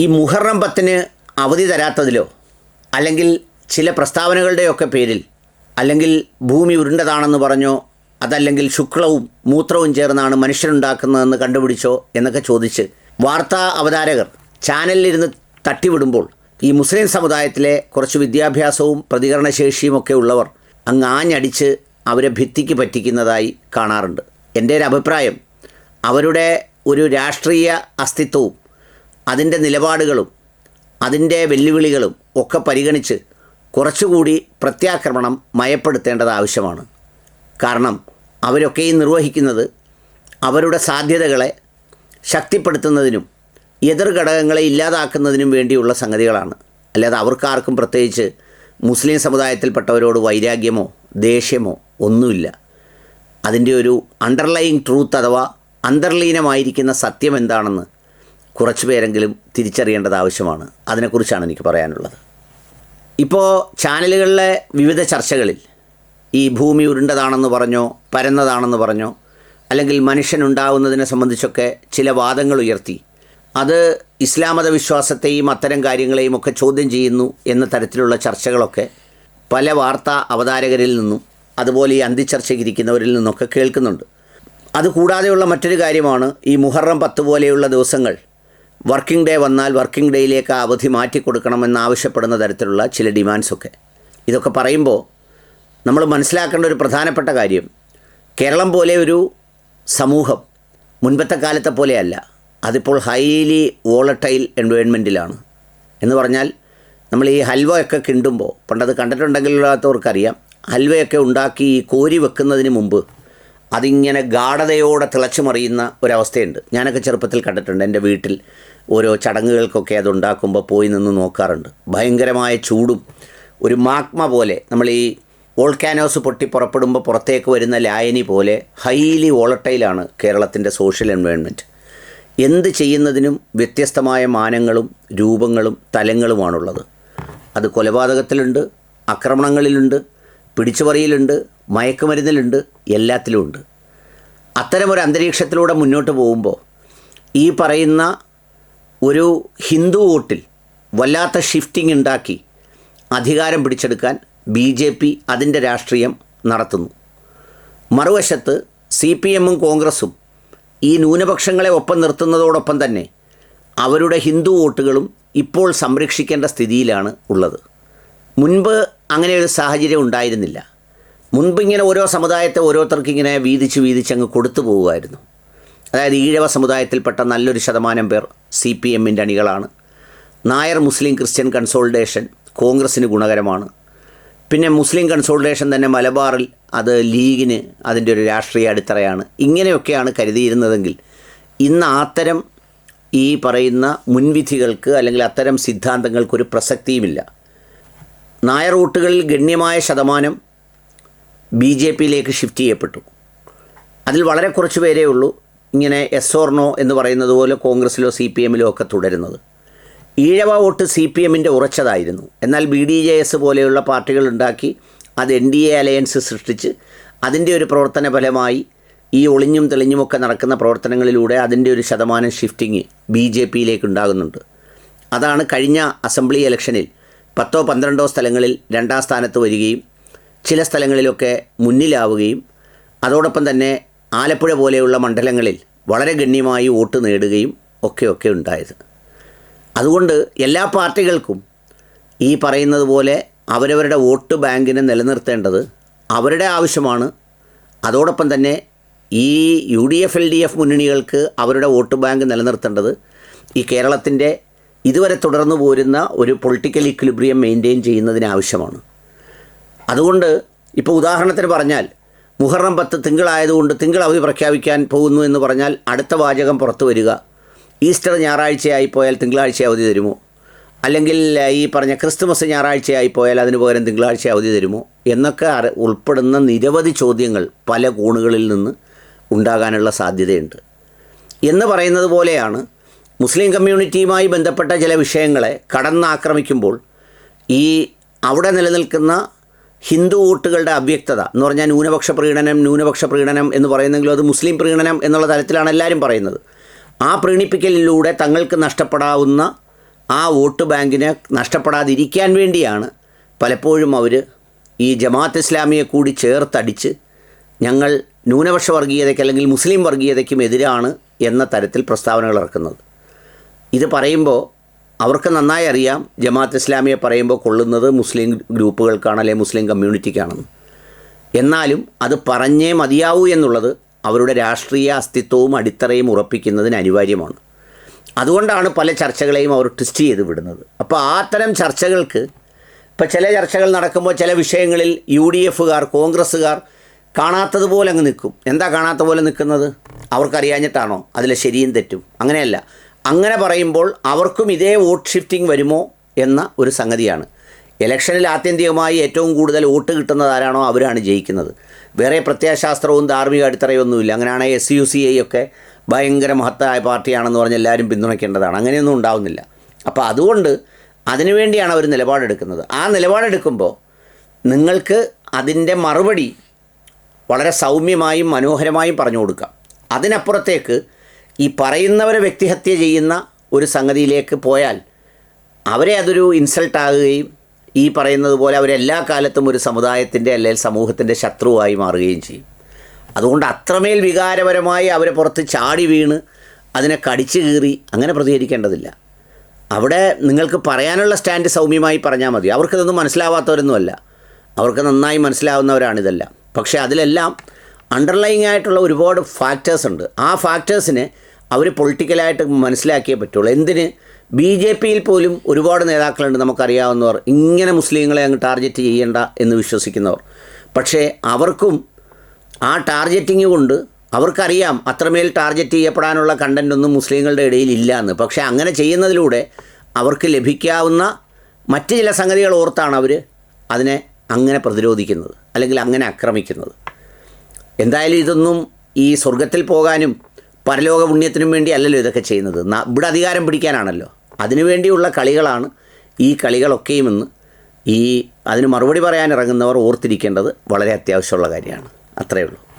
ഈ മുഹറം പത്തിന് അവധി തരാത്തതിലോ അല്ലെങ്കിൽ ചില പ്രസ്താവനകളുടെയൊക്കെ പേരിൽ അല്ലെങ്കിൽ ഭൂമി ഉരുണ്ടതാണെന്ന് പറഞ്ഞോ അതല്ലെങ്കിൽ ശുക്ലവും മൂത്രവും ചേർന്നാണ് മനുഷ്യനുണ്ടാക്കുന്നതെന്ന് കണ്ടുപിടിച്ചോ എന്നൊക്കെ ചോദിച്ച് വാർത്താ അവതാരകർ ചാനലിലിരുന്ന് തട്ടിവിടുമ്പോൾ ഈ മുസ്ലിം സമുദായത്തിലെ കുറച്ച് വിദ്യാഭ്യാസവും പ്രതികരണശേഷിയും ഒക്കെ ഉള്ളവർ അങ്ങ് ആഞ്ഞടിച്ച് അവരെ ഭിത്തിക്ക് പറ്റിക്കുന്നതായി കാണാറുണ്ട്. എന്റെ ഒരു അഭിപ്രായം അവരുടെ ഒരു രാഷ്ട്രീയ അസ്തിത്വവും അതിന്റെ നിലപാടുകളും അതിന്റെ വെല്ലുവിളികളും ഒക്കെ പരിഗണിച്ച് കുറച്ചുകൂടി പ്രത്യാക്രമണം മയപ്പെടുത്തേണ്ടത് ആവശ്യമാണ്. കാരണം അവരൊക്കെയും നിർവഹിക്കുന്നത് അവരുടെ സാധ്യതകളെ ശക്തിപ്പെടുത്തുന്നതിനും എതിർ ഘടകങ്ങളെ ഇല്ലാതാക്കുന്നതിനും വേണ്ടിയുള്ള സംഗതികളാണ്. അല്ലാതെ അവർക്കാർക്കും പ്രത്യേകിച്ച് മുസ്ലിം സമുദായത്തിൽപ്പെട്ടവരോട് വൈരാഗ്യമോ ദേഷ്യമോ ഒന്നുമില്ല. അതിന്റെ ഒരു അണ്ടർലൈൻ ട്രൂത്ത് അഥവാ അന്തർലീനമായിരിക്കുന്ന സത്യം എന്താണെന്ന് കുറച്ച് പേരെങ്കിലും തിരിച്ചറിയേണ്ടത് ആവശ്യമാണ്. അതിനെക്കുറിച്ചാണ് എനിക്ക് പറയാനുള്ളത്. ഇപ്പോൾ ചാനലുകളിലെ വിവിധ ചർച്ചകളിൽ ഈ ഭൂമി ഉരുണ്ടതാണെന്ന് പറഞ്ഞോ പരന്നതാണെന്ന് പറഞ്ഞോ അല്ലെങ്കിൽ മനുഷ്യനുണ്ടാവുന്നതിനെ സംബന്ധിച്ചൊക്കെ ചില വാദങ്ങൾ ഉയർത്തി അത് ഇസ്ലാം മത വിശ്വാസത്തെയും അത്തരം കാര്യങ്ങളെയും ഒക്കെ ചോദ്യം ചെയ്യുന്നു എന്ന തരത്തിലുള്ള ചർച്ചകളൊക്കെ പല വാർത്താ അവതാരകരിൽ നിന്നും അതുപോലെ ഈ അന്തിച്ചർച്ചയ്ക്ക് ഇരിക്കുന്നവരിൽ നിന്നൊക്കെ കേൾക്കുന്നുണ്ട്. അതുകൂടാതെയുള്ള മറ്റൊരു കാര്യമാണ് ഈ മുഹറം പത്ത് പോലെയുള്ള ദിവസങ്ങൾ വർക്കിംഗ് ഡേ വന്നാൽ വർക്കിംഗ് ഡേയിലേക്ക് അവധി മാറ്റിക്കൊടുക്കണമെന്നാവശ്യപ്പെടുന്ന തരത്തിലുള്ള ചില ഡിമാൻഡ്സൊക്കെ. ഇതൊക്കെ പറയുമ്പോൾ നമ്മൾ മനസ്സിലാക്കേണ്ട ഒരു പ്രധാനപ്പെട്ട കാര്യം കേരളം പോലെ ഒരു സമൂഹം മുൻപത്തെ കാലത്തെ പോലെയല്ല അതിപ്പോൾ ഹൈലി വോളട്ടൈൽ എൻവയോൺമെന്റിലാണ് എന്ന് പറഞ്ഞാൽ നമ്മൾ ഈ ഹൽവയൊക്കെ കിണ്ടുമ്പോൾ പണ്ടത് കണ്ടിട്ടുണ്ടെങ്കിലാത്തവർക്കറിയാം ഹൽവയൊക്കെ ഉണ്ടാക്കി കോരി വെക്കുന്നതിന് മുമ്പ് അതിങ്ങനെ ഗാഠതയോടെ തിളച്ചു മറിയുന്ന ഒരവസ്ഥയുണ്ട്. ഞാനൊക്കെ ചെറുപ്പത്തിൽ കണ്ടിട്ടുണ്ട് എന്റെ വീട്ടിൽ ഓരോ ചടങ്ങുകൾക്കൊക്കെ അതുണ്ടാക്കുമ്പോൾ പോയി നിന്ന് നോക്കാറുണ്ട്. ഭയങ്കരമായ ചൂടും ഒരു മാഗ്മ പോലെ നമ്മൾ ഈ വോൾക്കാനോസ് പൊട്ടി പുറപ്പെടുമ്പോൾ പുറത്തേക്ക് വരുന്ന ലായനി പോലെ ഹൈലി വോളട്ടൈലാണ് കേരളത്തിന്റെ സോഷ്യൽ എൻവയോൺമെന്റ്. എന്ത് ചെയ്യുന്നതിനും വ്യത്യസ്തമായ മാനങ്ങളും രൂപങ്ങളും തലങ്ങളുമാണുള്ളത്. അത് കൊലപാതകത്തിലുണ്ട് ആക്രമണങ്ങളിലുണ്ട് പിടിച്ചുപറിയിലുണ്ട് മയക്കുമരുന്നിലുണ്ട് എല്ലാത്തിലുമുണ്ട്. അത്തരമൊരു അന്തരീക്ഷത്തിലൂടെ മുന്നോട്ട് പോകുമ്പോൾ ഈ പറയുന്ന ഒരു ഹിന്ദു വോട്ടിൽ വല്ലാത്ത ഷിഫ്റ്റിംഗ് ഉണ്ടാക്കി അധികാരം പിടിച്ചെടുക്കാൻ ബി ജെ പി അതിന്റെ രാഷ്ട്രീയം നടത്തുന്നു. മറുവശത്ത് സി പി എമ്മും കോൺഗ്രസും ഈ ന്യൂനപക്ഷങ്ങളെ ഒപ്പം നിർത്തുന്നതോടൊപ്പം തന്നെ അവരുടെ ഹിന്ദു വോട്ടുകളും ഇപ്പോൾ സംരക്ഷിക്കേണ്ട സ്ഥിതിയിലാണ് ഉള്ളത്. മുൻപ് അങ്ങനെ ഒരു സാഹചര്യം ഉണ്ടായിരുന്നില്ല. മുൻപ് ഇങ്ങനെ ഓരോ സമുദായത്തെ ഓരോരുത്തർക്ക് ഇങ്ങനെ വീതിച്ച് വീതിച്ച് അങ്ങ് കൊടുത്തു പോവുമായിരുന്നു. അതായത് ഈഴവ സമുദായത്തിൽപ്പെട്ട നല്ലൊരു ശതമാനം പേർ സി പി എമ്മിന്റെ അണികളാണ്. നായർ മുസ്ലിം ക്രിസ്ത്യൻ കൺസോൾട്ടേഷൻ കോൺഗ്രസ്സിന് ഗുണകരമാണ്. പിന്നെ മുസ്ലിം കൺസോൾട്ടേഷൻ തന്നെ മലബാറിൽ അത് ലീഗിന് അതിന്റെ ഒരു രാഷ്ട്രീയ അടിത്തറയാണ്. ഇങ്ങനെയൊക്കെയാണ് കരുതിയിരുന്നതെങ്കിൽ ഇന്ന് അത്തരം ഈ പറയുന്ന മുൻവിധികൾക്ക് അല്ലെങ്കിൽ അത്തരം സിദ്ധാന്തങ്ങൾക്കൊരു പ്രസക്തിയുമില്ല. നായർ വോട്ടുകളിൽ ഗണ്യമായ ശതമാനം ബി ജെ പിയിലേക്ക് ഷിഫ്റ്റ് ചെയ്യപ്പെട്ടു. അതിൽ വളരെ കുറച്ച് പേരേ ഉള്ളൂ. ഇങ്ങനെ എസ് ഓർണോ എന്ന് പറയുന്നത് പോലെ കോൺഗ്രസ്സിലോ സി പി എമ്മിലോ ഒക്കെ തുടരുന്നത്. ഈഴവ വോട്ട് സി പി എമ്മിന്റെ ഉറച്ചതായിരുന്നു. എന്നാൽ ബി ഡി ജെ എസ് പോലെയുള്ള പാർട്ടികൾ ഉണ്ടാക്കി അത് എൻ ഡി എ അലയൻസ് സൃഷ്ടിച്ച് അതിന്റെ ഒരു പ്രവർത്തന ഫലമായി ഈ ഒളിഞ്ഞും തെളിഞ്ഞുമൊക്കെ നടക്കുന്ന പ്രവർത്തനങ്ങളിലൂടെ അതിന്റെ ഒരു ശതമാനം ഷിഫ്റ്റിങ് ബി ജെ പിയിലേക്ക് ഉണ്ടാകുന്നുണ്ട്. അതാണ് കഴിഞ്ഞ അസംബ്ലി ഇലക്ഷനിൽ പത്തോ പന്ത്രണ്ടോ സ്ഥലങ്ങളിൽ രണ്ടാം സ്ഥാനത്ത് വരികയും ചില സ്ഥലങ്ങളിലൊക്കെ മുന്നിലാവുകയും അതോടൊപ്പം തന്നെ ആലപ്പുഴ പോലെയുള്ള മണ്ഡലങ്ങളിൽ വളരെ ഗണ്യമായി വോട്ട് നേടുകയും ഒക്കെ ഒക്കെ ഉണ്ടായത്. അതുകൊണ്ട് എല്ലാ പാർട്ടികൾക്കും ഈ പറയുന്നത് പോലെ അവരവരുടെ വോട്ട് ബാങ്കിനെ നിലനിർത്തേണ്ടത് അവരുടെ ആവശ്യമാണ്. അതോടൊപ്പം തന്നെ ഈ U D F L D F മുന്നണികൾക്ക് അവരുടെ വോട്ട് ബാങ്ക് നിലനിർത്തേണ്ടത് ഈ കേരളത്തിന്റെ ഇതുവരെ തുടർന്നു പോരുന്ന ഒരു പൊളിറ്റിക്കൽ ഇക്വിലിബ്രിയം മെയിന്റെയിൻ ചെയ്യുന്നതിന് ആവശ്യമാണ്. അതുകൊണ്ട് ഇപ്പോൾ ഉദാഹരണത്തിന് പറഞ്ഞാൽ മുഹറം പത്ത് തിങ്കളായതുകൊണ്ട് തിങ്കൾ അവധി പ്രഖ്യാപിക്കാൻ പോകുന്നു എന്ന് പറഞ്ഞാൽ അടുത്ത വാചകം പുറത്തു വരിക. ഈസ്റ്റർ ഞായറാഴ്ചയായി പോയാൽ തിങ്കളാഴ്ച അവധി തരുമോ? അല്ലെങ്കിൽ ഈ പറഞ്ഞ ക്രിസ്തുമസ് ഞായറാഴ്ചയായി പോയാൽ അതിന് പകരം തിങ്കളാഴ്ച അവധി തരുമോ? എന്നൊക്കെ ഉൾപ്പെടുന്ന നിരവധി ചോദ്യങ്ങൾ പല കോണുകളിൽ നിന്ന് ഉണ്ടാകാനുള്ള സാധ്യതയുണ്ട്. എന്ന് പറയുന്നത് പോലെയാണ് മുസ്ലിം കമ്മ്യൂണിറ്റിയുമായി ബന്ധപ്പെട്ട ചില വിഷയങ്ങളെ കടന്നാക്രമിക്കുമ്പോൾ ഈ അവിടെ നിലനിൽക്കുന്ന ഹിന്ദു വോട്ടുകളുടെ അവ്യക്തത എന്ന് പറഞ്ഞാൽ ന്യൂനപക്ഷ പ്രീണനം ന്യൂനപക്ഷ പ്രീണനം എന്ന് പറയുന്നെങ്കിലും അത് മുസ്ലിം പ്രീണനം എന്നുള്ള തലത്തിലാണ് എല്ലാവരും പറയുന്നത്. ആ പ്രീണിപ്പിക്കലിലൂടെ തങ്ങൾക്ക് നഷ്ടപ്പെടാവുന്ന ആ വോട്ട് ബാങ്കിനെ നഷ്ടപ്പെടാതിരിക്കാൻ വേണ്ടിയാണ് പലപ്പോഴും അവർ ഈ ജമാഅത്ത് ഇസ്ലാമിയെ കൂടി ചേർത്തടിച്ച് ഞങ്ങൾ ന്യൂനപക്ഷ വർഗീയതയ്ക്ക് അല്ലെങ്കിൽ മുസ്ലിം വർഗീയതയ്ക്കും എതിരാണ് എന്ന തരത്തിൽ പ്രസ്താവനകൾ ഇറക്കുന്നത്. ഇത് പറയുമ്പോൾ അവർക്ക് നന്നായി അറിയാം ജമാഅത്ത് ഇസ്ലാമിയെ പറയുമ്പോൾ കൊള്ളുന്നത് മുസ്ലിം ഗ്രൂപ്പുകൾക്കാണ് അല്ലെങ്കിൽ മുസ്ലിം കമ്മ്യൂണിറ്റിക്കാണെന്ന്. എന്നാലും അത് പറഞ്ഞേ മതിയാവൂ എന്നുള്ളത് അവരുടെ രാഷ്ട്രീയ അസ്തിത്വവും അടിത്തറയും ഉറപ്പിക്കുന്നതിന് അനിവാര്യമാണ്. അതുകൊണ്ടാണ് പല ചർച്ചകളെയും അവർ ട്വിസ്റ്റ് ചെയ്ത് വിടുന്നത്. അപ്പോൾ ആ തരം ചർച്ചകൾക്ക് ഇപ്പോൾ ചില ചർച്ചകൾ നടക്കുമ്പോൾ ചില വിഷയങ്ങളിൽ യു ഡി എഫുകാർ കോൺഗ്രസ്സുകാർ കാണാത്തതുപോലെ അങ്ങ് നിൽക്കും. എന്താ കാണാത്ത പോലെ നിൽക്കുന്നത്? അവർക്കറിയാഞ്ഞിട്ടാണോ? അതിലെ ശരിയും തെറ്റും. അങ്ങനെയല്ല. അങ്ങനെ പറയുമ്പോൾ അവർക്കും ഇതേ വോട്ട് ഷിഫ്റ്റിംഗ് വരുമോ എന്ന ഒരു സംഗതിയാണ്. ഇലക്ഷനിൽ ആത്യന്തികമായി ഏറ്റവും കൂടുതൽ വോട്ട് കിട്ടുന്നത് ആരാണോ അവരാണ് ജയിക്കുന്നത്. വേറെ പ്രത്യയശാസ്ത്രവും ധാർമ്മിക അടിത്തറയൊന്നുമില്ല. അങ്ങനെയാണെങ്കിൽ എസ് യു സി ഐ ഒക്കെ ഭയങ്കര മഹത്തായ പാർട്ടിയാണെന്ന് പറഞ്ഞ് എല്ലാവരും പിന്തുണയ്ക്കേണ്ടതാണ്. അങ്ങനെയൊന്നും ഉണ്ടാവുന്നില്ല. അപ്പോൾ അതുകൊണ്ട് അതിനുവേണ്ടിയാണ് അവർ നിലപാടെടുക്കുന്നത്. ആ നിലപാടെടുക്കുമ്പോൾ നിങ്ങൾക്ക് അതിന്റെ മറുപടി വളരെ സൗമ്യമായും മനോഹരമായും പറഞ്ഞു കൊടുക്കാം. അതിനപ്പുറത്തേക്ക് ഈ പറയുന്നവരെ വ്യക്തിഹത്യ ചെയ്യുന്ന ഒരു സംഗതിയിലേക്ക് പോയാൽ അവരെ അതൊരു ഇൻസൾട്ടാകുകയും ഈ പറയുന്നത് പോലെ അവരെല്ലാ കാലത്തും ഒരു സമുദായത്തിന്റെ അല്ലെങ്കിൽ സമൂഹത്തിന്റെ ശത്രുവായി മാറുകയും ചെയ്യും. അതുകൊണ്ട് അത്രമേൽ വികാരപരമായി അവരെ പുറത്ത് ചാടി വീണ് അതിനെ കടിച്ചു കീറി അങ്ങനെ പ്രതികരിക്കേണ്ടതില്ല. അവിടെ നിങ്ങൾക്ക് പറയാനുള്ള സ്റ്റാൻഡ് സൗമ്യമായി പറഞ്ഞാൽ മതി. അവർക്കിതൊന്നും മനസ്സിലാവാത്തവരൊന്നുമല്ല. അവർക്ക് നന്നായി മനസ്സിലാവുന്നവരാണിതെല്ലാം. പക്ഷേ അതിലെല്ലാം അണ്ടർലൈങ് ആയിട്ടുള്ള ഒരുപാട് ഫാക്ടേഴ്സ് ഉണ്ട്. ആ ഫാക്ടേഴ്സിനെ അവർ പൊളിറ്റിക്കലായിട്ട് മനസ്സിലാക്കിയേ പറ്റുള്ളൂ. എന്തിന്? ബി ജെ പിയിൽ പോലും ഒരുപാട് നേതാക്കളുണ്ട് നമുക്കറിയാവുന്നവർ. ഇങ്ങനെ മുസ്ലിങ്ങളെ അങ്ങ് ടാർഗറ്റ് ചെയ്യേണ്ട എന്ന് വിശ്വസിക്കുന്നവർ. പക്ഷേ അവർക്കും ആ ടാർഗറ്റിങ് കൊണ്ട് അവർക്കറിയാം അത്രമേൽ ടാർഗറ്റ് ചെയ്യപ്പെടാനുള്ള കണ്ടന്റ് ഒന്നും മുസ്ലിങ്ങളുടെ ഇടയിൽ ഇല്ല എന്ന് പക്ഷേ അങ്ങനെ ചെയ്യുന്നതിലൂടെ അവർക്ക് ലഭിക്കാവുന്ന മറ്റ് ചില സംഗതികൾ ഓർത്താണ് അവർ അതിനെ അങ്ങനെ പ്രതിരോധിക്കുന്നത്. അല്ലെങ്കിൽ അങ്ങനെ ആക്രമിക്കുന്നത്. എന്തായാലും ഇതൊന്നും ഈ സ്വർഗത്തിൽ പോകാനും പരലോക പുണ്യത്തിനും വേണ്ടി അല്ലല്ലോ ഇതൊക്കെ ചെയ്യുന്നത്. ഇവിടെ അധികാരം പിടിക്കാനാണല്ലോ. അതിനുവേണ്ടിയുള്ള കളികളാണ് ഈ കളികളൊക്കെയും കളികളൊക്കെയുമെന്ന് ഈ അതിന് മറുപടി പറയാൻ ഇറങ്ങുന്നവർ ഓർത്തിരിക്കേണ്ടത് വളരെ അത്യാവശ്യമുള്ള കാര്യമാണ്. അത്രയേ ഉള്ളൂ.